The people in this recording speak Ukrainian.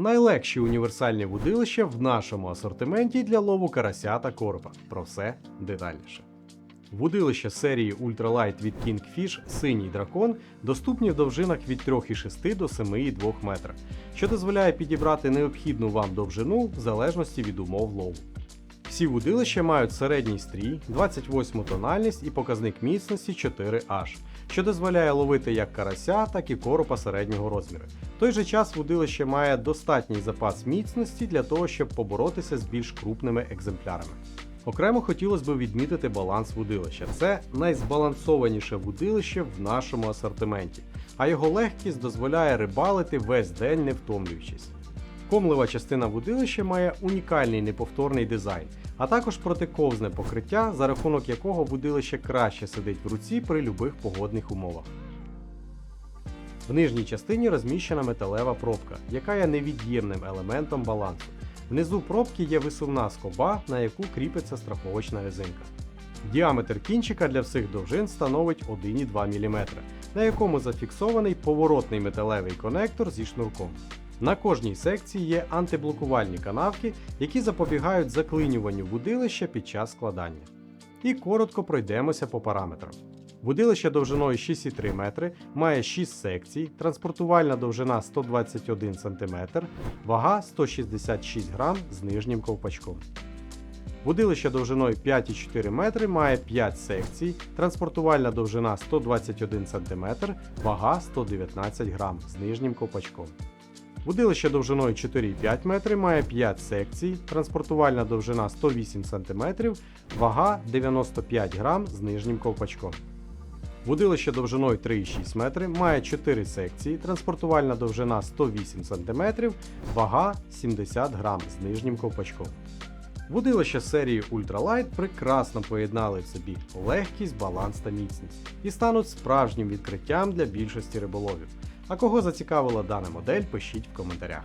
Найлегші універсальні вудилища в нашому асортименті для лову карася та коропа. Про все детальніше. Вудилища серії Ultralight від Kingfish Синій дракон доступні в довжинах від 3,6 до 7,2 метра, що дозволяє підібрати необхідну вам довжину в залежності від умов лову. Всі вудилища мають середній стрій, 28 тональність і показник міцності 4H, що дозволяє ловити як карася, так і коропа середнього розміру. В той же час вудилище має достатній запас міцності для того, щоб поборотися з більш крупними екземплярами. Окремо хотілося б відмітити баланс вудилища. Це найзбалансованіше вудилище в нашому асортименті, а його легкість дозволяє рибалити весь день не втомлюючись. Комлева частина вудилища має унікальний неповторний дизайн, а також протиковзне покриття, за рахунок якого вудилище краще сидить в руці при любих погодних умовах. В нижній частині розміщена металева пробка, яка є невід'ємним елементом балансу. Внизу пробки є висувна скоба, на яку кріпиться страховочна резинка. Діаметр кінчика для всіх довжин становить 1,2 мм, на якому зафіксований поворотний металевий конектор зі шнурком. На кожній секції є антиблокувальні канавки, які запобігають заклинюванню вудилища під час складання. І коротко пройдемося по параметрам. Вудилище довжиною 6,3 метри має 6 секцій, транспортувальна довжина 121 см, вага 166 грам з нижнім ковпачком. Вудилище довжиною 5,4 метри має 5 секцій, транспортувальна довжина 121 см, вага 119 грам з нижнім ковпачком. Вудилище довжиною 4,5 метри має 5 секцій, транспортувальна довжина 108 см, вага 95 грам з нижнім ковпачком. Вудилище довжиною 3,6 метри має 4 секції, транспортувальна довжина 108 см, вага 70 грам з нижнім ковпачком. Вудилища серії Ultralight прекрасно поєднали в собі легкість, баланс та міцність і стануть справжнім відкриттям для більшості риболовів. А кого зацікавила дана модель, пишіть в коментарях.